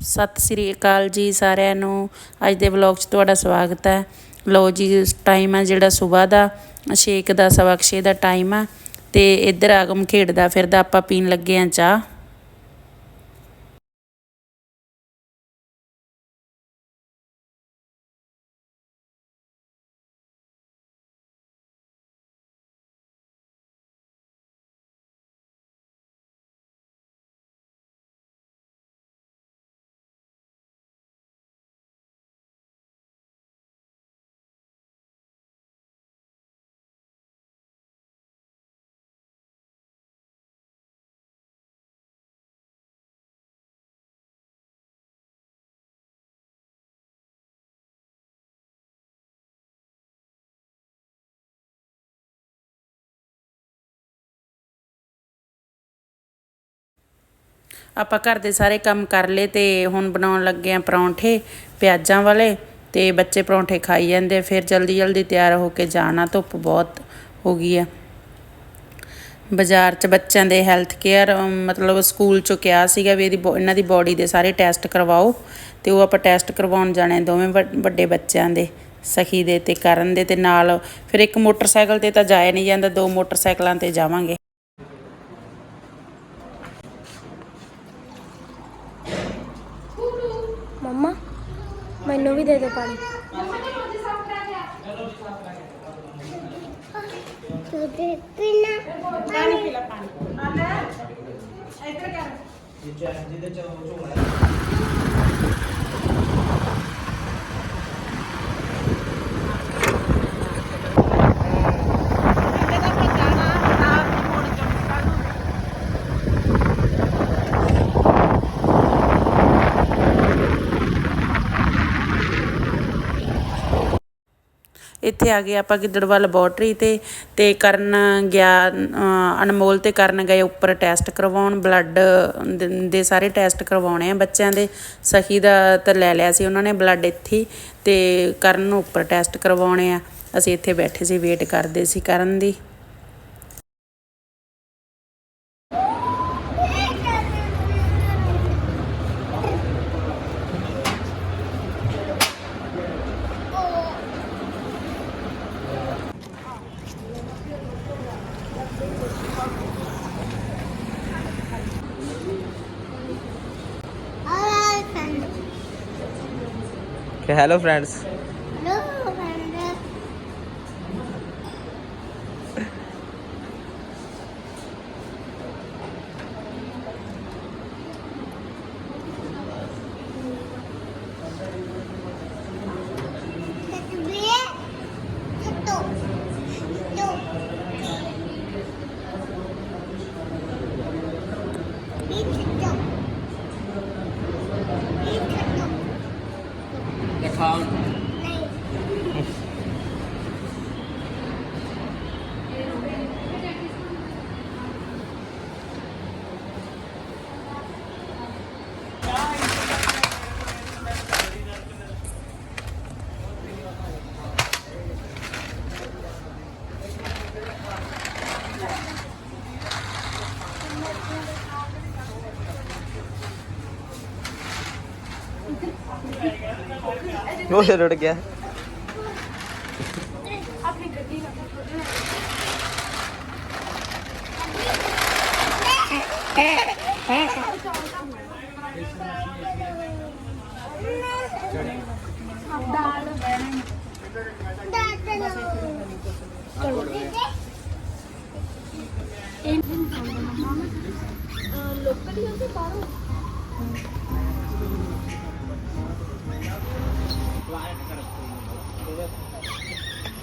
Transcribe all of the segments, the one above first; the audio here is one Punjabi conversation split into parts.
ਸਤਿ ਸ੍ਰੀ ਅਕਾਲ ਜੀ ਸਾਰਿਆਂ ਨੂੰ। ਅੱਜ ਦੇ ਵਲੌਗ 'ਚ ਤੁਹਾਡਾ ਸਵਾਗਤ ਹੈ। ਲੋ ਜੀ ਟਾਈਮ ਆ ਜਿਹੜਾ ਸਵੇਰ ਦਾ। ਛੇਕ ਦਾ, ਸਵਾ ਕੁ ਦਾ ਟਾਈਮ ਆ। ਤੇ ਇੱਧਰ ਆਗਮ ਖੇਡਦਾ ਫਿਰਦਾ, ਆਪਾਂ ਪੀਣ ਲੱਗੇ ਆ ਚਾਹ। ਆਪਾਂ ਘਰ ਦੇ ਸਾਰੇ ਕੰਮ ਕਰ ਲਏ ਤੇ ਹੁਣ ਬਣਾਉਣ ਲੱਗੇ ਆ ਪਰੌਂਠੇ, ਪਿਆਜ਼ਾਂ ਵਾਲੇ ਤੇ ਬੱਚੇ ਪਰੌਂਠੇ ਖਾਈ ਜਾਂਦੇ ਫਿਰ ਜਲਦੀ ਜਲਦੀ ਤਿਆਰ ਹੋ ਕੇ ਜਾਣਾ, ਧੁੱਪ ਬਹੁਤ ਹੋ ਗਈ ਆ। ਬਾਜ਼ਾਰ 'ਚ ਬੱਚਿਆਂ ਦੇ ਹੈਲਥ ਕੇਅਰ ਮਤਲਬ ਸਕੂਲ 'ਚੋਂ ਕਿਹਾ ਸੀਗਾ ਵੀ ਇਹਦੀ ਬੋ- ਇਹਨਾਂ ਦੀ ਬੋਡੀ ਦੇ ਸਾਰੇ ਟੈਸਟ ਕਰਵਾਓ ਤੇ ਉਹ ਆਪਾਂ ਟੈਸਟ ਕਰਵਾਉਣ ਜਾਣੇ ਦੋਵੇਂ ਵੱਡ- ਵੱਡੇ ਬੱਚਿਆਂ ਦੇ, ਸਖੀ ਦੇ ਤੇ ਕਰਨ ਦੇ ਤੇ ਨਾਲ ਫਿਰ ਇੱਕ ਮੋਟਰਸਾਈਕਲ ਤੇ ਤਾਂ ਜਾਇਆ ਨਹੀਂ ਜਾਂਦਾ, ਦੋ ਮੋਟਰਸਾਈਕਲਾਂ ਤੇ ਜਾਵਾਂਗੇ। ਮੰਮਾ ਮੈਨੂੰ ਵੀ ਦੇ ਦਿਓ ਪਾਣੀ। ਤੁਦੇ ਪੀਣਾ। ਪਾਣੀ ਪੀ ਲੈ ਇੱਥੇ ਆ ਗਏ ਆਪਾਂ ਗਿੱਦੜਵਾ ਲੈਬੋਰਟਰੀ ਤੇ ਤੇ ਕਰਨ ਗਿਆ ਅਨਮੋਲ ਤੇ ਕਰਨ ਗਏ ਉੱਪਰ ਟੈਸਟ ਕਰਵਾਉਣ ਬਲੱਡ ਦੇ ਸਾਰੇ ਟੈਸਟ ਕਰਵਾਉਣੇ ਆ ਬੱਚਿਆਂ ਦੇ ਸਖੀ ਦਾ ਤਾਂ ਲੈ ਲਿਆ ਸੀ ਉਹਨਾਂ ਨੇ ਬਲੱਡ ਇੱਥੇ ਹੀ, ਤੇ ਕਰਨ ਨੂੰ ਉੱਪਰ ਟੈਸਟ ਕਰਵਾਉਣੇ ਆ, ਅਸੀਂ ਇੱਥੇ ਬੈਠੇ ਸੀ ਵੇਟ ਕਰਦੇ ਸੀ ਕਰਨ ਦੀ। Okay, hello friends. 仓 वो रुड़ गया लोकल से पारो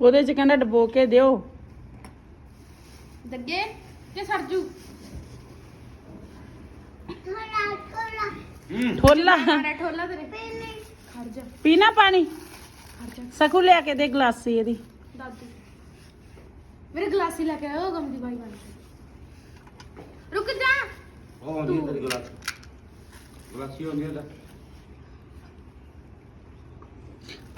ਉਹਦੇ ਚ ਕਹਿੰਦਾ ਡਬੋ ਕੇ ਦਿਓ। ਦੱਗੇ ਤੇ ਸਰਜੂ ਠੋਲਾ। ਮਾੜਾ ਠੋਲਾ ਤੇਰੇ। ਖੜ ਜਾ। ਪੀਣਾ ਪਾਣੀ। ਖੜ ਜਾ। ਸਕੂ ਲਿਆ ਕੇ ਦੇ ਗਲਾਸੀ ਇਹਦੀ। ਦਾਦੂ। ਮੇਰੇ ਗਲਾਸੀ ਲੈ ਕੇ ਆਇਓ ਗਮ ਦੀ ਬਾਈ ਬਣ ਕੇ। ਰੁਕ ਜਾ। ਉਹ ਆਉਂਦੀ ਹੈ ਤੇਰੀ ਗਲਾਸ। ਗਲਾਸੀ ਹੁੰਦੀ ਹੈ ਤਾਂ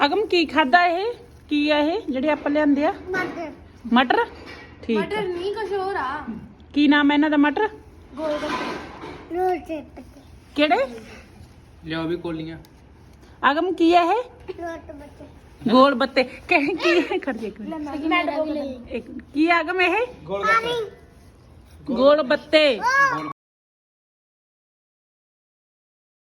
ਅਗਮ ਕੀ ਖਾਦਾ ਇਹ? ਕੀ ਆ ਇਹ? ਜਿਹੜੇ ਆਪਾਂ ਲਿਆਂਦੇ ਆ? ਮਟਰ। ਮਟਰ? ਠੀਕ ਆ। ਮਟਰ ਨਹੀਂ ਕੁਛ ਹੋਰ ਆ। ਕੀ ਨਾਮ ਹੈ ਇਹਨਾਂ ਦਾ ਮਟਰ? ਗੋਲਡਨ ਕਿਹੜੇ? ਲਿਆਓ ਵੀ ਕੋਲੀਆਂ। ਅਗਮ ਕੀ ਹੈ ਇਹ? ਰੋਟ ਬੱਚੇ। ਗੋਲ ਬੱਤੇ। ਕਿ- ਕੀ? ਹੈ ਖੜ ਜਾ ਇੱਕ ਮਿੰਟ। ਮੈਂ ਡਬੋ ਲਈ ਇੱਕ ਕੀ ਆ ਅਗਮ ਇਹ? ਗੋਲ ਗੋਲ ਬੱਤੇ। ਗੋਲ